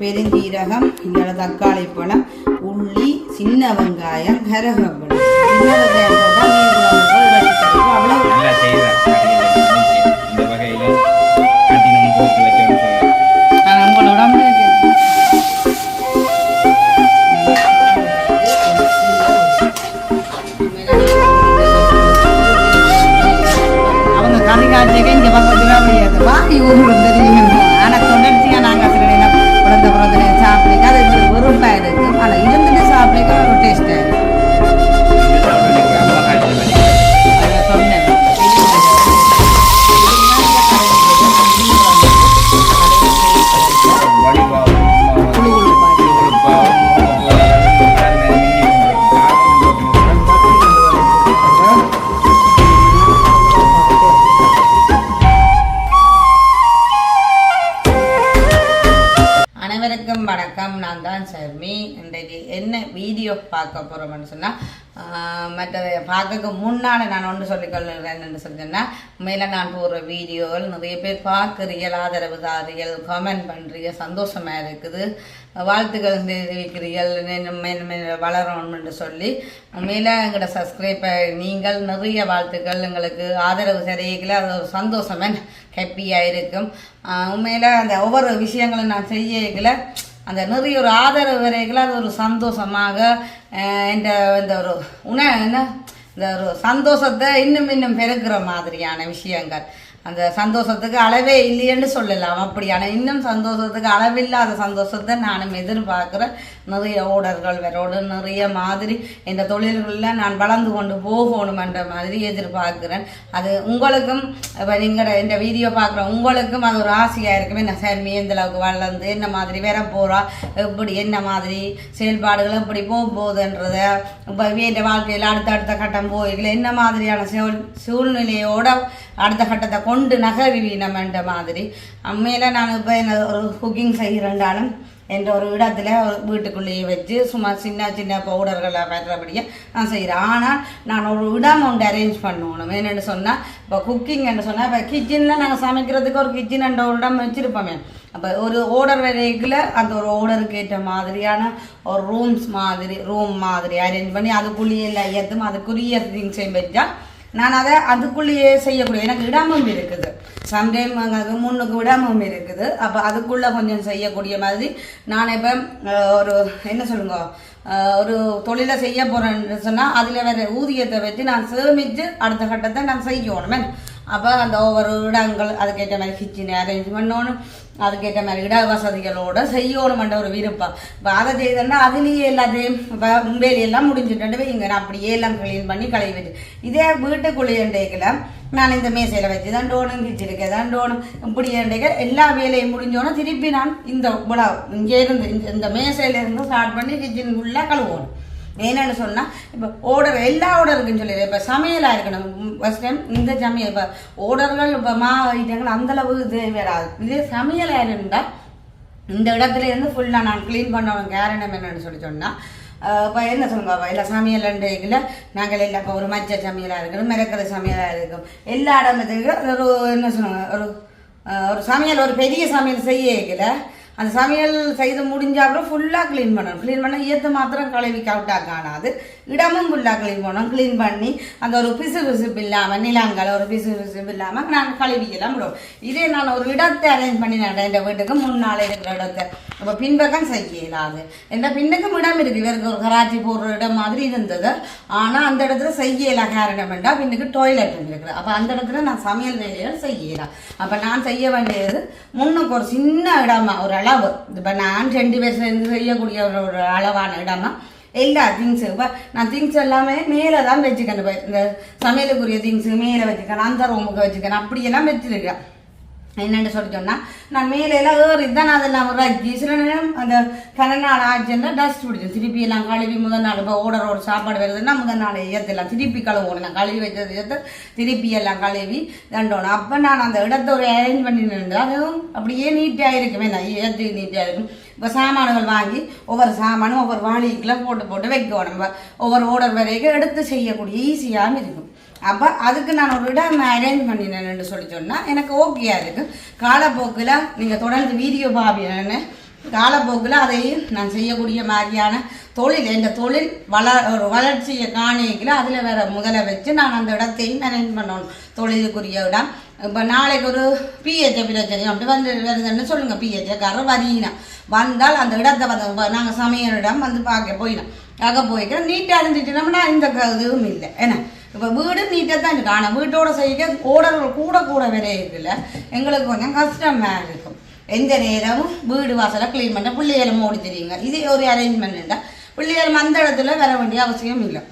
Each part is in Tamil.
பெருஞ்சீரகம் இந்த தக்காளி பழம் உள்ளி சின்ன வெங்காயம் கரகப்பழம் சின்ன வெங்காயம் போட்டால் மீன் குழம்பு சொன்னால் மற்றது பார்க்கறதுக்கு முன்னால் நான் ஒன்று சொல்லிக்கொள்கிறேன் என்னென்னு சொன்னேன்னா மேலே நான் போடுற வீடியோவில் நிறைய பேர் பார்க்குறீர்கள் ஆதரவு தாரீர்கள் கமெண்ட் பண்ணுறீங்க சந்தோஷமாக இருக்குது. வாழ்த்துக்கள் தெரிவிக்கிறீர்கள் இன்னும் மேலும் வளரணும்னு சொல்லி உண்மையில் எங்களோட சப்ஸ்கிரைபர் நீங்கள் நிறைய வாழ்த்துக்கள் எங்களுக்கு ஆதரவு தெரிவிக்கல அது ஒரு சந்தோஷமே ஹாப்பியாக இருக்கும். உண்மையில் அந்த ஒவ்வொரு விஷயங்களும் நான் செய்யல அந்த நிறைய ஒரு ஆதரவு வரைகளை அது ஒரு சந்தோஷமாக இந்த இந்த ஒரு உண என்ன? இந்த ஒரு சந்தோஷத்தை இன்னும் இன்னும் பெருக்கிற மாதிரியான விஷயங்கள். அந்த சந்தோஷத்துக்கு அளவே இல்லையேன்னு சொல்லலாம். அப்படியான இன்னும் சந்தோஷத்துக்கு அளவில்லாத சந்தோஷத்தை நானும் எதிர்பார்க்குறேன் நிறைய ஓடர்கள் வரோடு நிறைய மாதிரி இந்த தொழில்களில் நான் வளர்ந்து கொண்டு போகணுமென்ற மாதிரி எதிர்பார்க்குறேன். அது உங்களுக்கும் இப்போ நீங்கள் இந்த வீடியோ பார்க்குற உங்களுக்கும் அது ஒரு ஆசையாக இருக்குமே. நான் சார் எந்த அளவுக்கு வளர்ந்து என்ன மாதிரி வர போகிறா எப்படி என்ன மாதிரி செயல்பாடுகள் எப்படி போக போகுதுன்றத இப்போ வீட்டை வாழ்க்கையில் அடுத்த அடுத்த கட்டம் போய்களை என்ன மாதிரியான சூழ் சூழ்நிலையோட அடுத்த கட்டத்தை கொண்டு நகருவீனம்ன்ற மாதிரி. அம்மையில் நான் இப்போ என்ன ஒரு குக்கிங் செய்கிறேன்டாலும் என்ற ஒரு இடத்துல ஒரு வீட்டுக்குள்ளேயே வச்சு சும்மா சின்ன சின்ன பவுடர்களை பெற்றபடியே நான் செய்கிறேன். ஆனால் நான் ஒரு இடம் ஒன்று அரேஞ்ச் பண்ணணும். என்னென்னு சொன்னால் இப்போ குக்கிங்னு சொன்னால் இப்போ கிச்சனில் நாங்கள் சமைக்கிறதுக்கு ஒரு கிச்சன் என்ற ஒரு இடம் வச்சுருப்போமே. அப்போ ஒரு ஓர்டர் வரைக்குள்ள அந்த ஒரு ஓர்டருக்கு ஏற்ற மாதிரியான ஒரு ரூம்ஸ் மாதிரி ரூம் மாதிரி அரேஞ்ச் பண்ணி அதுக்குள்ளேயே எல்லாம் ஏற்றும் அதுக்குரிய திங்ஸையும் வச்சால் நான் அதை அதுக்குள்ளேயே செய்யக்கூடிய எனக்கு இடமும் இருக்குது. சம்டைம் அங்கே முன்னுக்கு இடமும் இருக்குது. அப்போ அதுக்குள்ளே கொஞ்சம் செய்யக்கூடிய மாதிரி நான் இப்போ ஒரு என்ன சொல்லுங்க? ஒரு தொழிலை செய்ய போகிறேன்னு சொன்னால் அதில் வேறு ஊதியத்தை வச்சு நான் சேமித்து அடுத்த கட்டத்தை நான் செய்யணுமே. அப்போ அந்த ஒவ்வொரு இடங்கள் அதுக்கேற்ற மாதிரி கிச்சனை அரேஞ்ச் பண்ணணும் அதுக்கேற்ற மாதிரி இட வசதிகளோட செய்யணுமென்ற ஒரு விருப்பம். இப்போ அதை செய்தோம்னா அதுலேயே எல்லாத்தையும் இப்போ வேலையெல்லாம் முடிஞ்சுட்டு இங்கே நான் அப்படியே எல்லாம் க்ளீன் பண்ணி கழுவி வச்சு. இதே வீட்டுக்குள்ளேயண்டைக்கில் நான் இந்த மேசையில் வச்சு தான் டோனும் கிச்சிருக்கேன் தான் டோனும். இப்படி ஏண்டைக்க எல்லா வேலையும் முடிஞ்சோன்னே திருப்பி நான் இந்த இங்கே இருந்து இந்த- இந்த மேசையிலேருந்து ஸ்டார்ட் பண்ணி கிச்சன் ஃபுல்லாக கழுவணும். என்னன்னு சொன்னால் இப்போ ஓர்டர் எல்லா ஆர்டருக்குன்னு சொல்லி இப்போ சமையலாக இருக்கணும். ஃபஸ்ட் டைம் இந்த சமையல் இப்போ ஓர்டர்கள் இப்போ மா ஐட்டங்கள் அந்தளவு இது வராது. இதே சமையலாக இருந்தால் இந்த இடத்துல இருந்து ஃபுல்லாக நான் க்ளீன் பண்ணணும். காரணம் என்னன்னு சொல்லி சொன்னால் இப்போ என்ன சொல்லுங்க இல்லை எல்லா சமையல் நாங்கள் எல்லாம் இப்போ ஒரு மச்ச சமையலாக இருக்கணும் மிரக்கிற சமையலாக இருக்கும் எல்லா இடத்துக்கு ஒரு என்ன சொல்லுவாங்க ஒரு ஒரு சமையல் ஒரு பெரிய சமையல் செய்யல அந்த சமையல் செய்து முடிஞ்ச அப்புறம் ஃபுல்லாக க்ளீன் பண்ணணும். க்ளீன் பண்ண ஈயத்தை மாத்திரம் கழுவி கவுட்டாக காணாது. இடமும் ஃபுல்லாக க்ளீன் பண்ணணும். க்ளீன் பண்ணி அந்த ஒரு பிசு பிசுப்பு இல்லாமல் நிலங்கள் ஒரு பிசு பிசுப்பு இல்லாமல் நான் கழுவிக்கலாம் விடுவோம். இதே நான் ஒரு இடத்தை அரேஞ்ச் பண்ணி நான் என் வீட்டுக்கு முன்னால் இருக்கிற இடத்தை. இப்போ பின்பக்கம் செய்யலாது எந்த பின்னுக்கும் இடம் இருக்குது இவருக்கு ஒரு கராச்சி போடுற இடம் மாதிரி இருந்தது. ஆனால் அந்த இடத்துல செய்யல காரணம் வேண்டாம் பின்னுக்கு டாய்லெட் இருக்குது. அப்போ அந்த இடத்துல நான் சமையல் வேலைகள் செய்யலாம் அப்போ நான் செய்ய வேண்டியது முன்னுக்கு ஒரு சின்ன இடமா ஒரு அளவு இப்போ நான் ரெண்டு பேர் சேர்ந்து செய்யக்கூடிய ஒரு ஒரு அளவான இடமா? எல்லா திங்ஸு இப்போ நான் திங்ஸ் எல்லாமே மேலே தான் வச்சுக்கணும். இப்போ இந்த சமையலுக்குரிய திங்ஸு மேலே வச்சுக்கணும் அந்த ரூமுக்கு வச்சுக்கணும். அப்படியெல்லாம் வச்சுருக்கேன். என்னென்னு சொல்லி சொன்னால் நான் மேலே எல்லாம் ஏறி தான் அதெல்லாம் ரக்கி சில நேரம் அந்த கன நாள் ஆச்சுன்னா டஸ்ட் பிடிக்கும் திருப்பி எல்லாம் கழுவி முதல் நாள் இப்போ ஓடரோட சாப்பாடு வருதுன்னா முதல் நாள் ஏற்றலாம் திருப்பி கழுவோம் நான் கழுவி வச்சது ஏற்ற திருப்பி எல்லாம் கழுவி தண்டோணும். அப்போ நான் அந்த இடத்த ஒரு அரேஞ்ச் பண்ணி நின்று அதுவும் அப்படியே நீட்டாக இருக்குமே. நான் ஏற்றி நீட்டாக இருக்கும். இப்போ சாமான்கள் வாங்கி ஒவ்வொரு சாமானும் ஒவ்வொரு வாளிக்கெல்லாம் போட்டு போட்டு வைக்கணும். நம்ம ஒவ்வொரு ஓடர் வரைக்கும் எடுத்து செய்யக்கூடிய ஈஸியாகவும் இருக்கும். அப்போ அதுக்கு நான் ஒரு இடம் அரேஞ்ச் பண்ணினேன்னு சொல்லி சொன்னால் எனக்கு ஓகேயா இருக்கு. காலப்போக்கில் நீங்கள் தொடர்ந்து வீடியோ பாப்பீங்கன்னு காலப்போக்கில் அதையும் நான் செய்யக்கூடிய மாதிரியான தொழில் எங்கள் தொழில் வள ஒரு வளர்ச்சியை காணிக்கல அதில் வேற முதலை வச்சு நான் அந்த இடத்தையும் மேனேஜ் பண்ணணும். தொழிலுக்குரிய இடம். இப்போ நாளைக்கு ஒரு பிஹெச்ஏ பிரச்சனை அப்படி வந்து வருதுன்னு சொல்லுங்கள் பிஹெச்ஏக்காரர் வரீனா வந்தால் அந்த இடத்தை வந்து நாங்கள் சமையலிடம் வந்து பார்க்க போயினோம். அங்கே போய்க்கிறோம். நீட்டாக இருந்துச்சுனோம்னா இந்த க- இதுவும் இல்லை. என்ன? இப்போ வீடு நீட்டாக தான் இருக்கு ஆனால் வீட்டோட செய்ய ஓடர்கள் கூட கூட வர இருக்குல்ல. எங்களுக்கு கொஞ்சம் கஷ்டமாக இருக்கும். எந்த நேரமும் வீடு வாசலை க்ளீன் பண்ண பிள்ளைகளும் ஓடி தெரியுங்க. இது ஒரு அரேஞ்ச்மெண்ட் இருந்தால் பிள்ளைகள் அந்த இடத்துல வர வேண்டிய அவசியம் இல்லை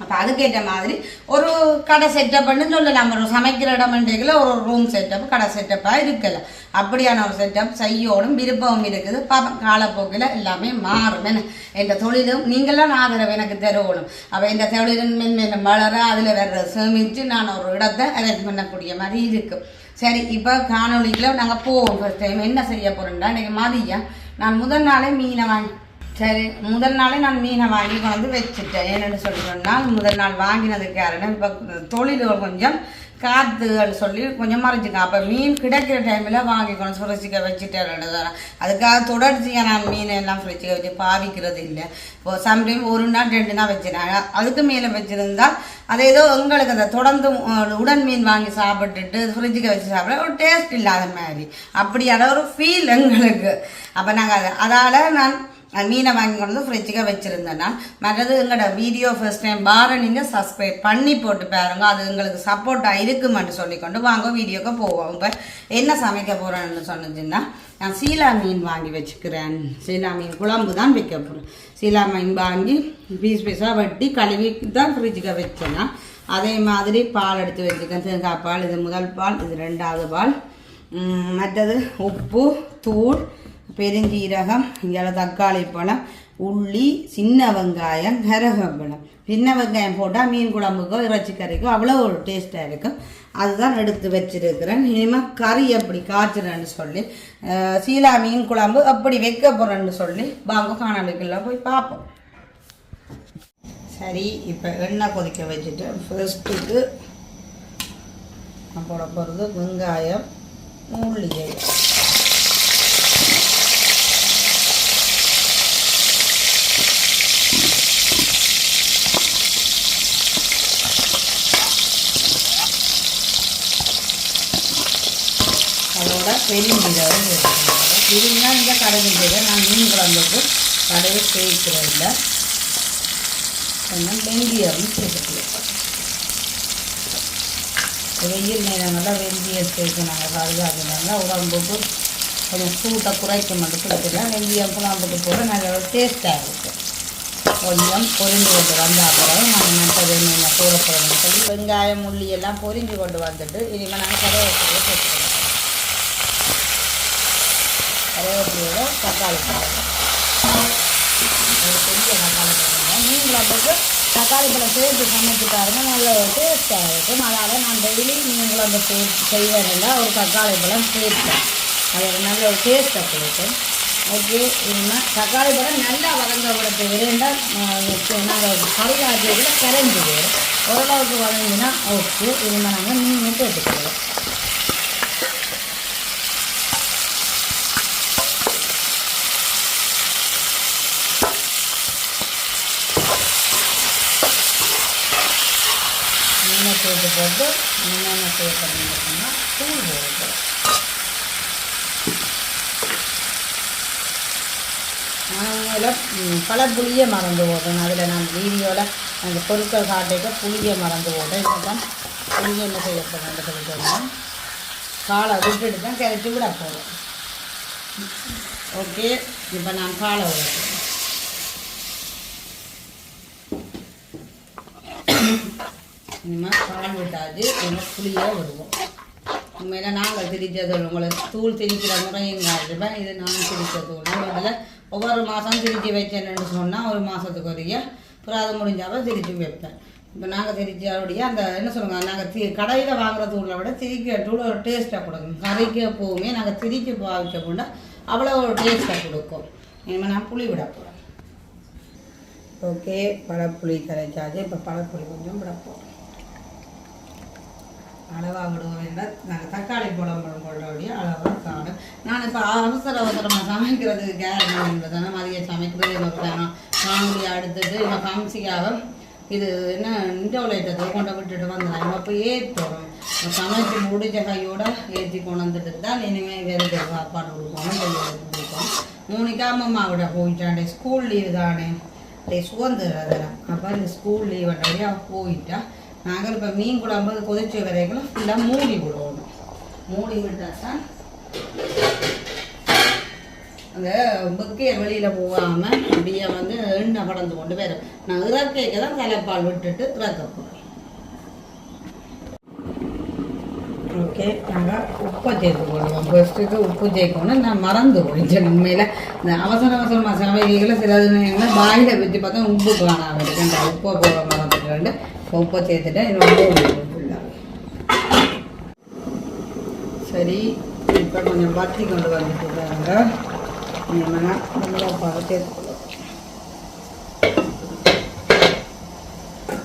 அப்போ அதுக்கேற்ற மாதிரி ஒரு கடை செட்டப்னு சொல்லலாம். ஒரு சமைக்கிற இடம்ன்றதுல ஒரு ரூம் செட்டப் கடை செட்டப்பாக இருக்கல. அப்படியான ஒரு செட்டப் செய்யணும் விருப்பமும் இருக்குது. பாப்பா காலப்போக்கில் எல்லாமே மாறும். என்ன? என் தொழிலும் நீங்களாம் ஆதரவு எனக்கு தருவணும். அப்போ இந்த தொழிலும் மென்மேலும் வளர அதில் வர்ற சேமித்து நான் ஒரு இடத்தை அரேஞ்ச் பண்ணக்கூடிய மாதிரி இருக்கும் சரி இப்போ காணொலிக்குள்ள நாங்கள் போவோம் ஃபஸ்ட் டைம் என்ன செய்ய போகிறோம்டா இன்றைக்கு மதியம். நான் முதல் நாளே மீனை வாங்கி சரி முதல் நாளே நான் மீனை வாங்கி கொண்டு வச்சுட்டேன். என்னென்னு சொல்லிட்டோம்னா முதல் நாள் வாங்கினதுக்கு காரணம் இப்போ தொழில் கொஞ்சம் காத்துன்னு சொல்லி கொஞ்சம் மறைச்சிக்க அப்போ மீன் கிடைக்கிற டைமில் வாங்கிக்கணும் கொண்டு ஃப்ரிட்ஜுக்கு வச்சுட்டேன் அதுக்காக தொடர்ச்சியாக நான் மீன் எல்லாம் ஃப்ரிட்ஜுக்கு வச்சு பாவிக்கிறது இல்லை. இப்போ சம்டைம் ஒரு நாள் ரெண்டு நாள் வச்சுனாங்க அதுக்கு மேலே வச்சுருந்தா அது ஏதோ எங்களுக்கு அந்த தொடர்ந்து உடன் மீன் வாங்கி சாப்பிட்டுட்டு ஃப்ரிட்ஜுக்கு வச்சு சாப்பிட ஒரு டேஸ்ட் இல்லாத மாதிரி. அப்படியான ஒரு ஃபீல் எங்களுக்கு. அப்போ நாங்கள் அதை அதால் நான் மீனை வாங்கி கொண்டு வந்து ஃப்ரிட்ஜுக்கு வச்சுருந்தேன் நான் மற்றது எங்களோட வீடியோ ஃபர்ஸ்ட் டைம் பாரை நீங்கள் சப்ஸ்கிரைப் பண்ணி போட்டு பாருங்க அது எங்களுக்கு சப்போர்ட்டாக இருக்குமென்று சொல்லிக்கொண்டு வாங்க வீடியோக்கு போவோம் இப்போ என்ன சமைக்க போகிறேன்னு சொன்னதுன்னா நான் சீலா மீன் வாங்கி வச்சுக்கிறேன் சீலா மீன் குழம்பு தான் வைக்க போகிறேன் சீலா மீன் வாங்கி பீஸ் பீஸாக வெட்டி கழுவி தான் ஃப்ரிட்ஜுக்கு வச்சேன்னா அதே மாதிரி பால் எடுத்து வச்சுக்கேன் தேங்காய் பால் இது முதல் பால் இது ரெண்டாவது பால் மற்றது உப்பு தூள் பெருஞ்சீரகம் இங்கே தக்காளி பழம் உள்ளி சின்ன வெங்காயம் கரகப்பழம் சின்ன வெங்காயம் போட்டால் மீன் குழம்புக்கோ இறைச்சி கறிக்கோ அவ்வளோ ஒரு டேஸ்ட்டாக இருக்கும். அதுதான் எடுத்து வச்சிருக்கிறேன். இனிமேல் கறி எப்படி காய்ச்சுறேன்னு சொல்லி சீலா மீன் குழம்பு அப்படி வைக்க போகிறேன்னு சொல்லி வாங்க காணொலிக்குள்ள போய் பார்ப்போம். சரி இப்போ எண்ணெய் கொதிக்க வச்சுட்டு ஃபர்ஸ்ட்டுக்கு நான் போட போகிறது வெங்காயம் மூலிகை அதோட பெருஞ்சீரகம் இருந்தால் இந்த கடுகு ஜீரகம் நான் மீன் குழம்புக்கு கடுகு சேர்க்கிறது இல்லை கொஞ்சம் வெந்தயம் சேர்த்துக்கலாம் வெயில் நேரங்களில் வெந்தயம் சேர்க்கணும் பாதுகாக்கணுங்க உடம்புக்கு கொஞ்சம் சூட்டை குறைக்க மட்டும் கொடுத்துக்கலாம் வெந்தயம் குழம்புக்கு போட நல்ல டேஸ்ட்டாக இருக்கும் கொஞ்சம் பொரிஞ்சு கொண்டு வந்த அப்புறம் நாங்கள் மற்றது வேணும் கூற போடணும்னு சொல்லி வெங்காயம் உள்ளி எல்லாம் பொரிஞ்சு கொண்டு வந்துட்டு இனிமேல் நாங்கள் கருவேப்பிலையை சேர்த்துக்கலாம் கருவேப்பிலையோட தக்காளி பழம். ஒரு பெரிய தக்காளி பழம் மீன் குழம்புக்கு தக்காளி பழம் சேர்த்து சமைச்சு பாருங்கள் நல்ல ஒரு டேஸ்ட்டாக இருக்கும். அதனால் நான் டெய்லி மீன் அந்த சேர்த்து செய்வதில் ஒரு தக்காளி பழம் சேர்த்தேன் அது ஒரு நல்ல ஒரு டேஸ்ட்டை கொடுக்கும். ஓகே. இனிமேல் தக்காளி பழம் நல்லா வதங்க விடத்தை விரைந்தால் நாங்கள் கறி காய்ச்சல கரைஞ்சிது ஓரளவுக்கு வதங்கினா ஓகே. இனிமேல் நாங்கள் மீன் மட்டும் எடுத்துக்கிறோம் சேர்த்து போட்டு என்னென்ன சேர்க்கணும்னு சொன்னால் தூள் போடுறது அதில் பல புளியை மறந்து போட்டேன் அதில் நான் வீடியோவில் அந்த பொருட்கள் காட்டிட்டு புளியை மறந்து போட்டேன் இப்போ புளியை என்ன செய்ய போகிறேன் சொல்லி காலை விட்டுட்டு தான் கிளச்சி விட போகிறேன் ஓகே இப்போ நான் காலை விடுறேன். இனிமேல் கால் விட்டாது இனிமேல் புளியாக விடுவோம் உண்மையில நாங்கள் திரிச்ச தூள் உங்களுக்கு தூள் திரிக்கிற முறையும் காட்டுவேன் இது நான் திரிச்ச தூள். ஒவ்வொரு மாதம் திரிச்சு வச்சேன்னு சொன்னால் ஒரு மாதத்துக்கு வரைய அப்புறம் அது முடிஞ்சாலும் திரிச்சு வைப்பேன். இப்போ நாங்கள் திரிச்சபடியே அந்த என்ன சொல்லுங்கள் நாங்கள் தி கடையில் வாங்குற தூளை விட திரிக்க தூள் ஒரு டேஸ்ட்டாக கொடுக்கும். கறிக்கு எப்போவுமே நாங்கள் திரிச்சு பாவிச்ச கொண்டா அவ்வளோ ஒரு டேஸ்ட்டாக கொடுக்கும். இனிமேல் நான் புளி விட போகிறேன் ஓகே பழப்புளி கரைச்சாச்சு. இப்போ பழப்புளி கொஞ்சம் விட போகிறேன் அளவாக விடுவோம் என்றால் நாங்கள் தக்காளி புலம்பரம் போடுறபடியே அளவாக காணும் நான் இப்போ அவசர அவசரமாக சமைக்கிறதுக்கு கேரளம் என்பதான மதியம் சமைக்கிறது வைப்பேன் ஃபேமிலி அடுத்துட்டு இப்போ ஃபங்க்ஷிக்காக இது என்ன இன்டோலேட்டத்தை கொண்டு விட்டுட்டு வந்தேன். நம்ம இப்போ ஏற்றோம் சமைச்சு முடிஞ்ச கையோட ஏற்றி கொண்டு வந்துட்டு தான் இனிமேல் வேறு சாப்பாடு கொடுக்கணும் டெலிவரி கொடுக்கணும். மூணிக்கா அம்மா விட போயிட்டாண்டே ஸ்கூல் லீவு தானே. டே சுதந்திரம் அதெல்லாம் அப்போ இந்த ஸ்கூல் லீவ் வழியாக போயிட்டா. நாங்கள் இப்போ மீன் குழம்பு கொதிச்சு வரைகளை ஃபுல்லாக மூடி விடுவோம். மூடி விட்டால் தான் அந்த புக்கையர் வெளியில் போகாமல் அப்படியே வந்து எண்ணெய் படந்து கொண்டு வேறு நான் இறக்கைக்கு தான் தலைப்பால் விட்டுட்டு இறக்க போகிறேன் ஓகே நாங்கள் உப்பை சேர்த்து போடுவோம். ஃபஸ்ட்டுக்கு உப்பு சேர்க்கணும் நான் மறந்து போயிட்டேன் உண்மையில். இந்த அவசர அவசரமாக சமையல்களை சில நேரங்களில் வாயில் வச்சு பார்த்தா உப்பு காணாமல் இருக்கு அந்த உப்பை போட மறந்துட்டு உப்பை சேர்த்துட்டேன் இது வந்து சரி இப்போ கொஞ்சம் வத்தி கொண்டு வந்துட்டு இருக்காங்க நம்ம நல்லா பார்த்து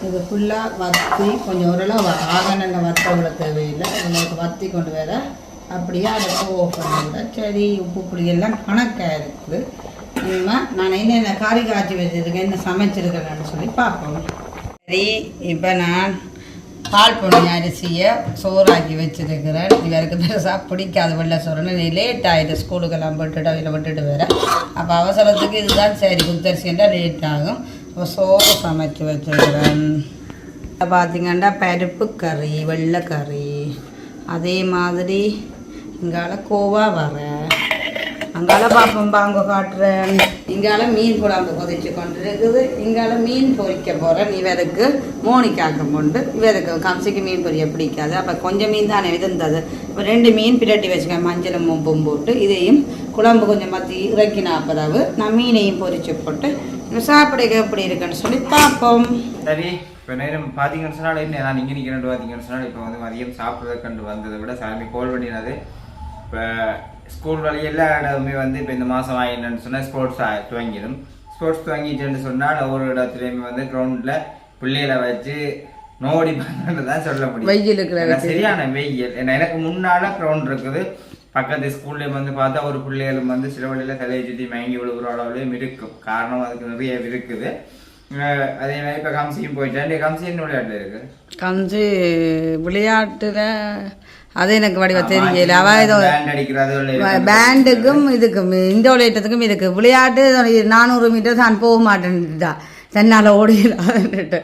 இது ஃபுல்லாக வத்தி கொஞ்சம் ஓரளவு ஆகணுங்க வத்தவங்களை தேவையில்லை. உங்களுக்கு வத்தி கொண்டு வர அப்படியே அதை ஓ பண்ணுங்க சரி உப்பு புளி எல்லாம் கணக்காக இருக்குது. இனிமேல் நான் என்னென்ன காரி காய்ச்சி வச்சுருக்கேன் என்ன சமைச்சிருக்கிறேன்னு சொல்லி பார்ப்போம். சரி இப்போ நான் பால் பொண்ணி அரிசியை சோறாக்கி வச்சிருக்கிறேன். இவருக்கு பெருசாக பிடிக்காது வெள்ளை சோறுன்னு. நீ லேட் ஆகிட்டு ஸ்கூலுக்கெல்லாம் விட்டுட்டு அவையில் விட்டுட்டு வரேன் அப்போ அவசரத்துக்கு இதுதான் சரி. குத்தரிசின்றா லேட் ஆகும். இப்போ சோறு சமைச்சு வச்சிருக்கிறேன். பார்த்தீங்கன்னா பருப்பு கறி வெள்ளை கறி. அதே மாதிரி இங்கால கோவா வரேன் அங்கால பாப்பம் பாங்க காட்டுறேன். இங்கால மீன் குழம்பு கொதிச்சு கொண்டு இருக்குது இங்கால மீன் பொரிக்க போகிறேன் இவருக்கு மோனிக்காக்க கொண்டு இவருக்கு கம்சிக்கு மீன் பொரிய பிடிக்காது. அப்போ கொஞ்சம் மீன் தானே இருந்தது இப்போ ரெண்டு மீன் பிரட்டி வச்சுக்கேன். மஞ்சளும் மும்பும் போட்டு இதையும் குழம்பு கொஞ்சம் மத்தி இறக்கினா பிறகு நான் மீனையும் பொரிச்சு போட்டு இன்னும் சாப்பிட எப்படி இருக்குன்னு சொல்லி பார்ப்போம். சரி இப்போ நேரம் பார்த்தீங்கன்னு சொன்னால் என்ன? நான் இங்கே நிற்கிறேன் பார்த்தீங்கன்னு சொன்னால் இப்போ வந்து மதியம் சாப்பிட்றதுக்கு வந்ததை விட சாமி கோல் பண்ணினது இப்போ ஸ்கூல் வழி எல்லா இடமுமே வந்து இப்போ இந்த மாதம் ஆயிடுன்னு சொன்னால் ஸ்போர்ட்ஸ் துவங்கிடும். ஸ்போர்ட்ஸ் துவங்கிட்டுன்னு சொன்னால் ஒவ்வொரு இடத்துலையுமே வந்து கிரவுண்டில் பிள்ளைகளை வச்சு நோடி தான் சொல்ல முடியும். வெயில் சரியான வெயில். ஏன்னா எனக்கு முன்னால கிரவுண்ட் இருக்குது. பக்கத்து ஸ்கூல்லேயும் வந்து பார்த்தா ஒரு பிள்ளைகளும் வந்து சில வழியில் தலையை சுற்றி மயங்கி விழுகிற அளவுலையும் இருக்கும். காரணம் அதுக்கு நிறைய இருக்குது. அதே மாதிரி இப்போ கம்சியும் போயிட்டேன் கம்சி என்ன விளையாட்டு இருக்கு? கஞ்சி விளையாட்டுல அது எனக்கு வடிவ தெரியல அவ ஏதோ பேண்டுக்கும் இதுக்கும் இந்த விளையாட்டத்துக்கும் இதுக்கு. விளையாட்டு நானூறு மீட்டர் நான் போக மாட்டேன்ட்டா தன்னால் ஓடிடலான்ட்டு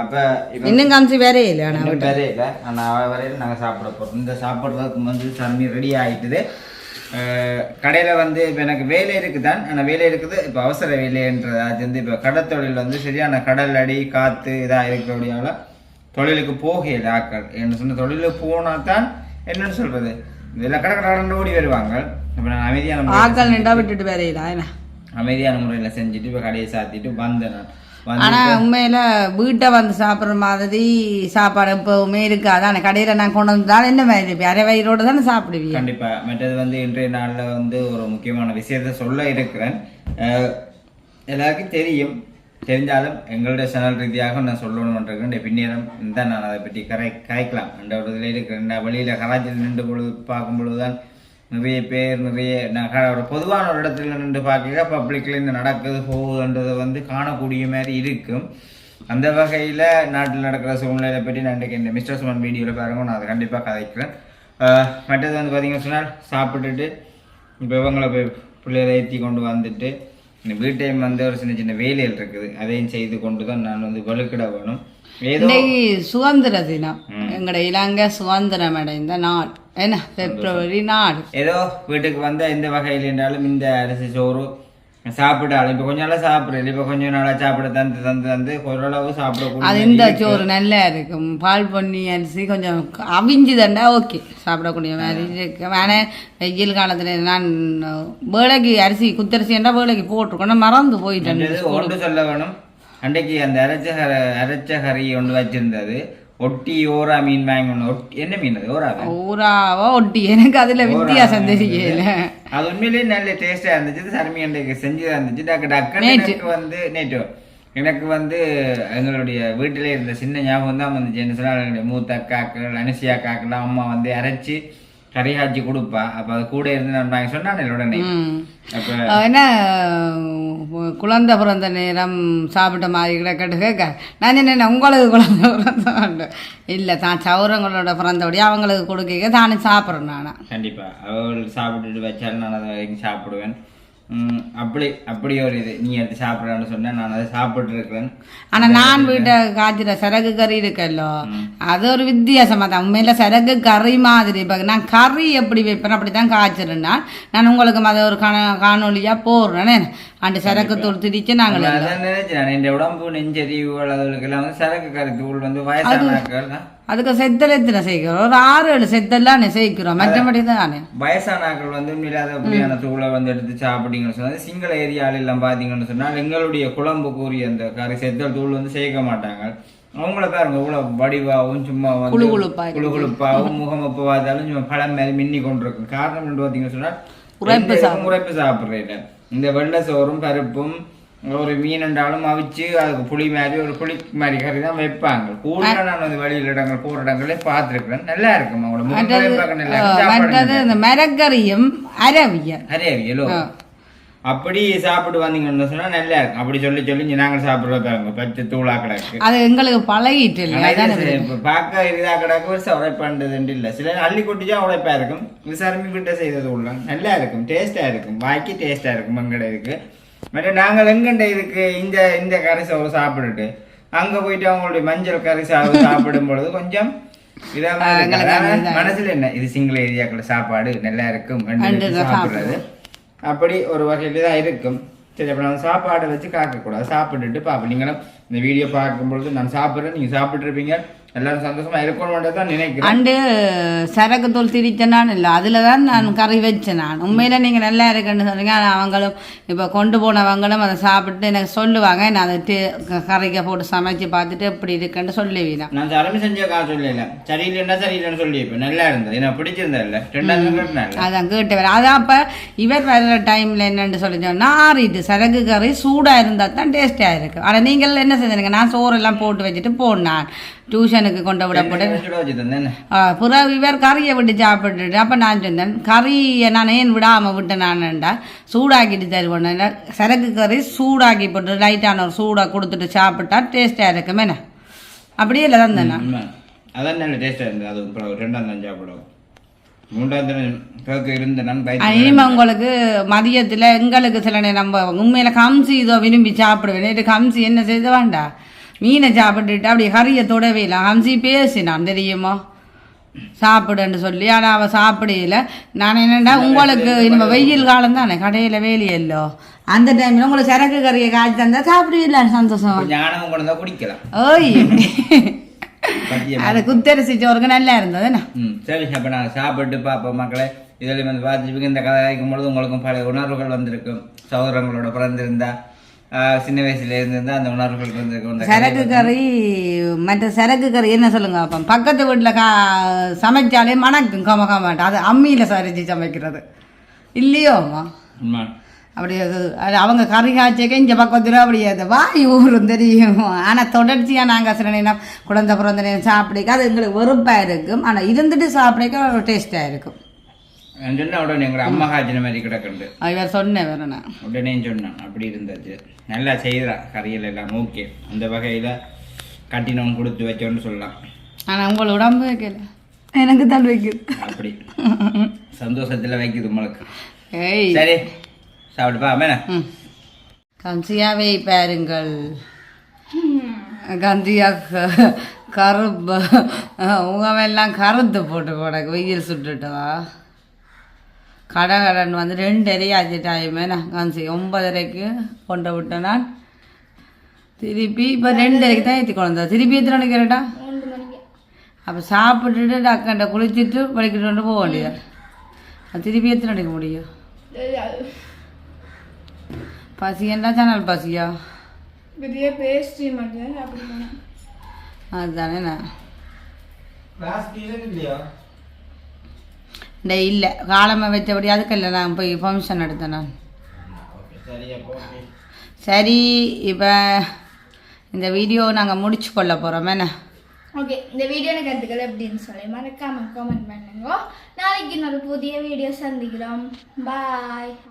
அப்போ இன்னும் கம்சி வேறே இல்லை. ஆனால் வேற இல்லை. ஆனால் வரையில் நாங்கள் சாப்பிட போகிறோம் இந்த சாப்பிட்றதுக்கு வந்து சம்மி ரெடி ஆகிட்டுது கடையில் வந்து இப்போ எனக்கு வேலை இருக்குது தான் ஆனால் வேலை இருக்குது இப்போ அவசர வேலைன்றது. அது வந்து இப்போ கடத்தொழில் வந்து சரியான கடல் அடி காற்று இதாக இருக்கிறபடியால தொழிலுக்கு போகையில் ஆக்கள் என்ன சொன்ன தொழிலுக்கு போனால் தான் என்னன்னு சொல்கிறது இதெல்லாம் கடை கடை ஓடி வருவாங்க. நான் அமைதியான ஆக்கள் நின்றா விட்டுட்டு வேற இல்லை என்ன? அமைதியான முறையில் செஞ்சுட்டு இப்போ கடையை சாத்திட்டு வந்தேன் நான். உண்மையில வீட்டை வந்து சாப்பிட்ற மாதிரி சாப்பாடு எப்பவுமே இருக்காது. ஆனால் கடையில நான் கொண்டு வந்தாலும் என்ன மாதிரி? அரை வயிறோட தானே சாப்பிடுவீங்க கண்டிப்பா. மற்றது வந்து இன்றைய நாள்ல வந்து ஒரு முக்கியமான விஷயத்த சொல்ல இருக்கிறேன். எல்லாருக்கும் தெரியும். தெரிஞ்சாலும் எங்களுடைய சேனல் ரீதியாக நான் சொல்லணும்னு இருக்கேன் பின்னேறம் தான் நான் அதை பற்றி கரை கரைக்கலாம். என்ற ஒரு இதில் இருக்கிறேன் வழியில் கராச்சியில் நின்று பொழுது பார்க்கும் பொழுதுதான் நிறைய பேர் நிறைய நான் ஒரு பொதுவான ஒரு இடத்துல நின்று பார்க்க பப்ளிக்கில் இந்த நடக்குது போகுதுன்றதை வந்து காணக்கூடிய மாதிரி இருக்கும். அந்த வகையில் நாட்டில் நடக்கிற சூழ்நிலையை பற்றி நான் இன்றைக்கு இந்த மிஸ்டர் சுமன் வீடியோவில் பாருங்கள் நான் அதை கண்டிப்பாக கதைக்கிறேன். மற்றது வந்து பார்த்தீங்கன்னு சொன்னால் சாப்பிட்டுட்டு இப்போ இவங்களை போய் பிள்ளைகளை ஏற்றி கொண்டு வந்துட்டு இந்த வீட்டையும் வந்து ஒரு சின்ன சின்ன வேலைகள் இருக்குது. அதையும் செய்து கொண்டு தான் நான் வந்து வலுக்கிட வேணும். இன்னைக்கு சுதந்திர தினம். எங்கட இலங்கை சுதந்திரம் அடைந்த நாள். என்ன பிப்ரவரி நாடு ஏதோ வீட்டுக்கு வந்த எந்த வகையில் என்றாலும் இந்த அரிசி சோறு சாப்பிட்டாலும் இப்போ கொஞ்ச நாளாக சாப்பிடல இப்போ கொஞ்ச நாளாக சாப்பிட தந்து தந்து தந்து ஓரளவு சாப்பிடக்கூடிய அது இந்த சோறு நல்லா இருக்கும் பால் பொன்னி அரிசி கொஞ்சம் அவிஞ்சு தண்டா ஓகே சாப்பிடக்கூடிய மாதிரி ஆனால் வெயில் காலத்தில் நான் வேலைக்கு அரிசி குத்தரிசி என்றா வேலைக்கு போட்டிருக்கோம் மறந்து போயிட்டேன் ஒன்று சொல்ல வேணும் அன்றைக்கு அந்த அரைச்ச அரைச்ச கறி ஒன்று வச்சிருந்தது ஒட்டி ஓரா மீன் வாங்கி ஒன்று ஒட்டி என்ன மீன் அது? ஓரா ஊராவா ஒட்டி. எனக்கு அதுல வித்தியாசம் தெரியல. அது உண்மையிலேயே நல்ல டேஸ்டா இருந்துச்சு. சர்மி அன்றைக்கு செஞ்சதா இருந்துச்சு. டக்கு எனக்கு வந்து நேற்று. எனக்கு வந்து எங்களுடைய வீட்டிலே இருந்த சின்ன ஞாபகம் தான் வந்துச்சு. என்ன சொன்னால் எங்களுடைய மூத்த அக்காக்கள் அனுசியா அக்காக்கெல்லாம் அம்மா வந்து அரைச்சி கறி காய்ச்சி கொடுப்பா. அப்போ அது கூட இருந்து நான் சொன்னானே உடனே. அப்போ என்ன குழந்தை பிறந்த நேரம் சாப்பிட்ட மாதிரி கிடக்கட்டு கேட்க. நான் என்ன உங்களுக்கு குழந்தை பிறந்த இல்லை தான் சௌரங்களோட பிறந்தபடி அவங்களுக்கு கொடுக்க தானே சாப்பிட்றேன் நான். கண்டிப்பா. அவள் சாப்பிட்டுட்டு வச்சாலும் நான் அதை வரைக்கும் சாப்பிடுவேன். அப்படி அப்படி ஒரு இது. நீ எடுத்து சாப்பிட்றான்னு சொன்னா நான் அதை சாப்பிட்டு இருக்கிறேன். ஆனால் நான் வீட்டை காய்ச்சிற சரகு கறி இருக்கல்லோ அது ஒரு வித்தியாசமாக தான். உண்மையில் சரகு கறி மாதிரி இப்போ நான் கறி எப்படி வைப்பேன் அப்படி தான் காய்ச்சிறேன் நான். நான் உங்களுக்கு அதை ஒரு காண காணொலியாக போடுறேன். அந்த சரக்கு தூள் திரிச்சு நாங்கள் அதான் நினைச்சேன் இந்த உடம்பு நெஞ்சரிவுகள் அதுகளுக்கெல்லாம் வந்து சரக்கு கறி தூள் வந்து வயசானாக்கள் அதுக்கு செத்தல் எத்தனை சேர்க்கிறோம் ஒரு ஆறு ஏழு செத்தெல்லாம் சேர்க்கிறோம் மற்றபடி தானே வயசானாக்கள் வந்து உண்மையிலே அப்படியான தூளை வந்து எடுத்து சாப்பிட்டீங்கன்னு சொன்னா சிங்கள ஏரியால எல்லாம் பார்த்தீங்கன்னு சொன்னால் எங்களுடைய குழம்பு கூறிய அந்த கறி செத்தல் தூள் வந்து சேர்க்க மாட்டாங்க. அவங்கள பாருங்க இவ்வளவு வடிவாகவும் சும்மா வந்து குளு குளுப்பா குளு குளுப்பாகவும் முகம் எப்போ பார்த்தாலும் சும்மா பழம் மாதிரி மின்னி கொண்டிருக்கும் காரணம் என்ன பார்த்தீங்கன்னு சொன்னா உரைப்பு எந்த இதுக்கும் உரைப்பு சாப்பிட்றேன் இந்த வெள்ளை சோறும் பருப்பும் ஒரு மீன் என்றாலும் அவிச்சு அதுக்கு புளி மாதிரி ஒரு புளி மாதிரி கறி தான் வைப்பாங்க. கூட நான் வந்து வெளியில் இடங்கள் போற இடங்களே பார்த்துருக்கிறேன். நல்லா இருக்கும் அவங்களோட மரக்கறியும் அரவியல் அரே அவியலோ அப்படி சாப்பிட்டு வந்தீங்கன்னு சொன்னா நல்லா இருக்கும். அப்படி சொல்லி சொல்லி நாங்கள் சாப்பிடுற பாருங்க. பச்சை தூளா கிடக்கு. அது எங்களுக்கு பழகிட்டு இல்லை பார்க்க இதா கிடக்கு ஒரு உழைப்பாண்டது இல்ல. சில அள்ளி கொட்டிச்சா உழைப்பா இருக்கும். விசாரணை கிட்ட செய்தது உள்ள. நல்லா இருக்கும் டேஸ்டா இருக்கும். வாய்க்கு டேஸ்டா இருக்கும் எங்கட இருக்கு. மற்ற நாங்கள் எங்கண்ட இதுக்கு இந்த இந்த கறி சோறு சாப்பிட்டுட்டு. அங்க போயிட்டு அவங்களுடைய மஞ்சள் கறி சாறு சாப்பிடும் பொழுது கொஞ்சம் இருக்கு. மனசுல என்ன? இது சிங்கள ஏரியாக்குள்ள சாப்பாடு நல்லா இருக்கும். சாப்பிடுறது. அப்படி ஒரு வகையில் தான் இருக்கும். சரி அப்போ நான் சாப்பாடை வச்சு காக்கக்கூடாது. சாப்பிட்டுட்டு பார்ப்போம் நீங்களும் இந்த வீடியோ பார்க்கும் பொழுது நான் சாப்பிட்றேன் நீங்கள் சாப்பிட்ருப்பீங்க எல்லாரும் சந்தோஷமா இருக்கணும்னு தான் நினைக்கிறேன். அண்டு சரக்கு தூள் திரிச்சனான் இல்லை. அதில் தான் நான் கறி வச்சேன் நான். உண்மையில நீங்கள் நல்லா இருக்குன்னு சொன்னீங்க. ஆனா அவங்களும் இப்போ கொண்டு போனவங்களும் அதை சாப்பிட்டு எனக்கு சொல்லுவாங்க. நான் அதை கறிக்க போட்டு சமைச்சு பார்த்துட்டு எப்படி இருக்குன்னு சொல்லுவீங்க. நான் தரமே செஞ்ச காசு சொல்லல சரியில்லைன்னா சரியில்லைன்னு சொல்லி இப்போ நல்லா இருந்தது. எனக்கு பிடிச்சிருந்தா இல்ல. ரெண்டாவது நல்லா. அதான் கேட்டு வர. அதான் அப்போ இவர் வர்ற டைமில் என்னன்னு சொல்லி சொன்னா ஆறிட்டு சரக்கு கறி சூடாக இருந்தால் தான் டேஸ்டியாக இருக்கும். ஆனால் நீங்கள் என்ன செஞ்சீங்க நான் சோறெல்லாம் போட்டு வச்சுட்டு போனான். டியூஷனுக்கு கொண்டு விட போட்டு சுட வச்சு தந்தேன் புறவு இவர் கறியை விட்டு சாப்பிட்டுட்டு அப்போ நான் சொன்னேன் கறியை நான் ஏன் விடாமல் விட்டேன் நான்டா சூடாக்கிட்டு தருவேன் சரக்கு கறி சூடாக்கி போட்டு லைட்டான ஒரு சூடாக கொடுத்துட்டு சாப்பிட்டா டேஸ்ட்டாக இருக்குமே அப்படியே இல்லை தான்? தானே. அதான் நல்ல இருந்தது. அது ரெண்டாம் தான் சாப்பிடுவோம். இனிமே உங்களுக்கு மதியத்தில் எங்களுக்கு சில நம்ம உண்மையில் கம்சி இதோ விரும்பி சாப்பிடுவேன். கம்சி என்ன செய்த வேண்டாம் மீனை சாப்பிட்டுட்டு அப்படியே கறியை தொடவே இல்லை. கம்சி பேசினான் தெரியுமா? சாப்பிடுன்னு சொல்லி. ஆனால் அவள் சாப்பிடல. நான் என்னடா உங்களுக்கு இனிமே வெயில் காலம் தானே? கடையில் வேலையல்லோ அந்த டைமில் உங்களுக்கு சரக்கு கறியை காய்ச்சி தந்தா சாப்பிடுவீங்களா? சந்தோஷம். குடிக்கலாம். ஓய். அது குத்தரிசி சோறுக்கு நல்லா இருந்தது என்ன? ம் சரி அப்போ நான் சாப்பிட்டு பார்ப்போம் மக்களே. இதில் வந்து பார்த்துருப்பீங்க இந்த கதை கேட்கும் பொழுது உங்களுக்கும் பல உணர்வுகள் வந்திருக்கும். சகோதரங்களோட பிறந்திருந்தா. சின்ன வயசுல இருந்திருந்தா அந்த உணர்வுகள் சரக்கு கறி மற்ற சரக்கு கறி என்ன சொல்லுங்க அப்போ பக்கத்து வீட்டில் கா சமைச்சாலே மணக்கும் கம கமாட்டோம் அது அம்மியில் சரிச்சு சமைக்கிறது. இல்லையோம்மா உண்மை. அப்படி அது அவங்க கறி காய்ச்சக்க இங்கே பக்கத்தில் அப்படி அது வாய் ஊரும் தெரியும். ஆனால் தொடர்ச்சியாக நாங்கள் சில நேரம் குழந்தை பிறந்த நேரம் சாப்பிடிக்க அது எங்களுக்கு வெறுப்பாக இருக்கும். ஆனால் இருந்துட்டு சாப்பிடிக்க டேஸ்ட்டாக இருக்கும். சொன்ன உடனே எங்களோட அம்மா காய்ச்சின மாதிரி கிடக்குண்டு. இவர் சொன்னேன் வேற நான் உடனே சொன்னான் அப்படி இருந்துச்சு. நல்லா செய்கிறா கறிகள் எல்லாம் ஓகே. அந்த வகையில் கட்டினவன் கொடுத்து வச்சோன்னு சொல்லலாம் ஆனால் உங்களோட உடம்பு வைக்கல. எனக்கு தான் வைக்குது. அப்படி. சந்தோஷத்தில் வைக்குது உங்களுக்கு. ஏய். சரி சாப்பிடுப்பா மேன ம். கம்சியாவை பாருங்கள். கந்தியா கருப்பு முகமெல்லாம் கருத்து போட்டு போடக்கு வெயில் சுட்டுட்டதா கடை கடன் வந்து ரெண்டரை ஆச்சு டைமே நான் ஒன்பதரைக்கு கொண்டு விட்டேன் நான் திருப்பி இப்போ ரெண்டரைக்கு தான் ஏற்றி கொண்டு வந்தா. திருப்பி எத்தனை மணிக்கு வரட்டா? அப்போ சாப்பிட்டுட்டு டக்கண்ட குளிச்சுட்டு படிக்கிட்டு கொண்டு போக வேண்டியது? அது திருப்பி எத்தனை மணிக்கு முடியும்? பசி என்ன சேனல் பசியா? அதுதானே நான். இந்த இல்லை. காலமாக வச்சபடி அதுக்கல்ல நான் போய் ஃபங்க்ஷன் எடுத்தேன் நான். சரி இப்போ இந்த வீடியோ நாங்கள் முடிச்சு கொள்ள போகிறோம் என்ன? ஓகே இந்த வீடியோ கருத்துக்கள் அப்படின்னு சொல்லி மறக்காமல் கமெண்ட் பண்ணுங்க. நாளைக்கு இன்னொரு புதிய வீடியோ சந்திக்கிறோம். பாய்